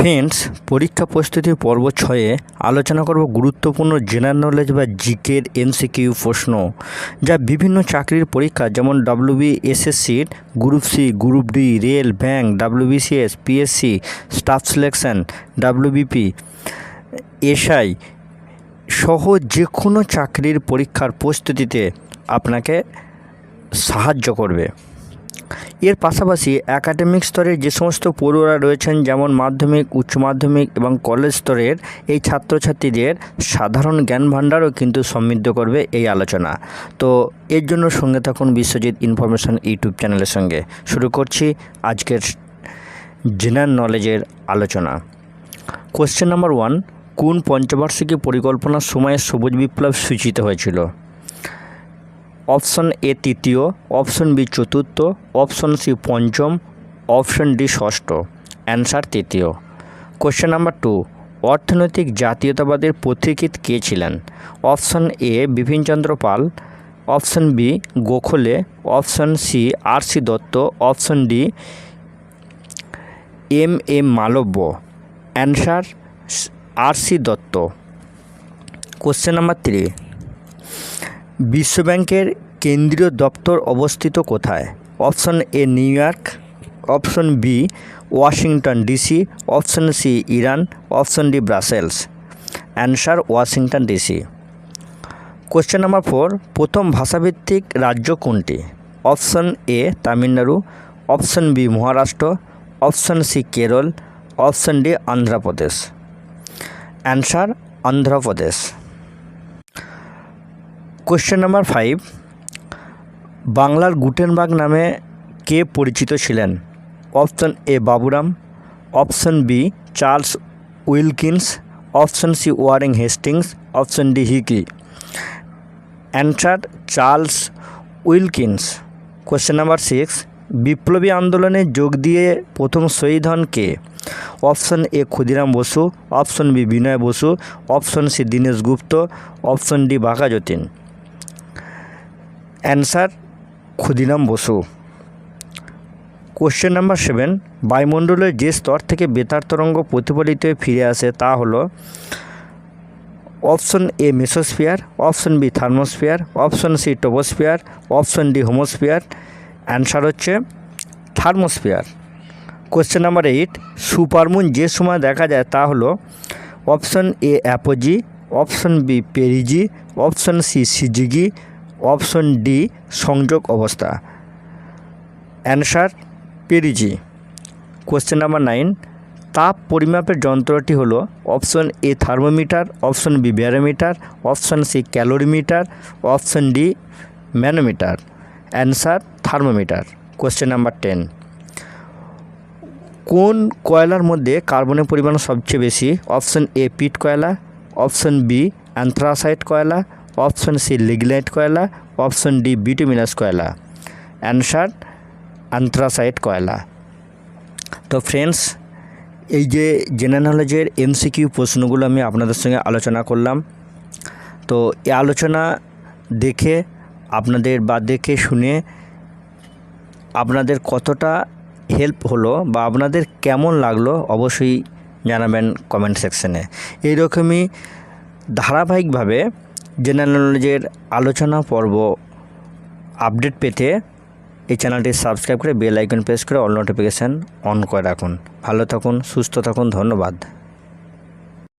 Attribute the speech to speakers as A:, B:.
A: Friends পরীক্ষা প্রস্তুতি পর্ব ছয়ে আলোচনা করব গুরুত্বপূর্ণ জেনারেল নলেজ বা জিকের এমসিকিউ প্রশ্ন, যা বিভিন্ন চাকরির পরীক্ষা যেমন ডাব্লিউবি এসএসসির group C, group D rail bank WBCS PSC staff selection WBP SI সহ যে কোনো চাকরির পরীক্ষার প্রস্তুতিতে আপনাকে সাহায্য করবে। এর পাশাপাশি একাডেমিক স্তরের যে সমস্ত পড়ুয়ারা রয়েছেন, যেমন মাধ্যমিক, উচ্চ মাধ্যমিক এবং কলেজ স্তরের, এই ছাত্রছাত্রীদের সাধারণ জ্ঞান ভাণ্ডারও কিন্তু সমৃদ্ধ করবে এই আলোচনা। তো এর জন্য সঙ্গে থাকুন বিশ্বজিৎ ইনফরমেশন ইউটিউব চ্যানেলের সঙ্গে। শুরু করছি আজকের জেনারেল নলেজের আলোচনা। কোশ্চেন নাম্বার ওয়ান কোন পঞ্চবার্ষিকী পরিকল্পনার সময়ে সবুজ বিপ্লব সূচিত হয়েছিল? অপশন এ তৃতীয়, অপশন বি চতুর্থ, অপশন সি পঞ্চম, অপশন ডি ষষ্ঠ। অ্যান্সার তৃতীয়। কোশ্চেন নাম্বার টু অর্থনৈতিক জাতীয়তাবাদের পথিকৃৎ কে ছিলেন? Option A Bipin Chandra Pal, option B Gokhale, option C R C Dutt, option D M M Malaviya. Answer R C Dutt. Question number three বিশ্বব্যাংকের কেন্দ্রীয় দপ্তর অবস্থিত কোথায়? Option A New York, option B Washington DC, option C Iran, option D Brussels. Answer Washington DC. Question number four, প্রথম ভাষাভিত্তিক রাজ্য কোনটি? Option A Tamil Nadu, option B Maharashtra, option C Kerala, option D Andhra Pradesh. Answer, Andhra Pradesh. Question number five বাংলার Gutenberg নামে কে পরিচিত ছিলেন? Option A Baburam. Option B Charles Wilkins. Option C Warren Hastings. Option D Hicky. Answer Charles Wilkins. Question number six বিপ্লবী আন্দোলনে যোগ দিয়ে প্রথম শহীদ হন কে? Option A Khudiram Bose. Option B Binoy Bose. Option C Dinesh Gupta. Option D Bagha Jatin. Answer Khudiram Bose. Question number seven, বায়ুমণ্ডলের যে স্তর থেকে বেতার তরঙ্গ প্রতিফলিত হয়ে ফিরে আসে তা হলো option A mesosphere, option B thermosphere, option C troposphere option D homosphere. Answer হচ্ছে thermosphere. Question number eight, supermoon যে সময় দেখা যায় তা হলো option A apogee, option B perigee, option C syzygy option D, সংযোগ অবস্থা। Answer perigee. Question number nine, তাপ পরিমাপের যন্ত্রটি হলো option A thermometer, option B barometer, option C calorimeter, option D manometer. Answer thermometer. Question number ten, কোন কয়লার মধ্যে কার্বনের পরিমাণ সবচেয়ে বেশি? অপশন এ পিট কয়লা, অপশন বি অ্যান্থ্রাসাইট কয়লা অপশন সি লিগনাইট কয়লা, অপশন ডি বিটুমিনাস কয়লা। অ্যান্সার অ্যান্থ্রাসাইট কয়লা। তো ফ্রেন্ডস, এই যে জেনারেল নলেজের এমসিকিউ প্রশ্নগুলো আমি আপনাদের সঙ্গে আলোচনা করলাম। তো এই আলোচনা দেখে, আপনাদের বা দেখে শুনে আপনাদের কতটা হেল্প হলো বা আপনাদের কেমন লাগল অবশ্যই জানাবেন কমেন্ট সেকশনে। এইরকমই ধারাবাহিকভাবে জেনারেল নলেজের আলোচনা পর্ব আপডেট পেতে এই চ্যানেলটি সাবস্ক্রাইব করে বেল আইকন প্রেস করে অল নোটিফিকেশান অন করে রাখুন। ভালো থাকুন, সুস্থ থাকুন, ধন্যবাদ।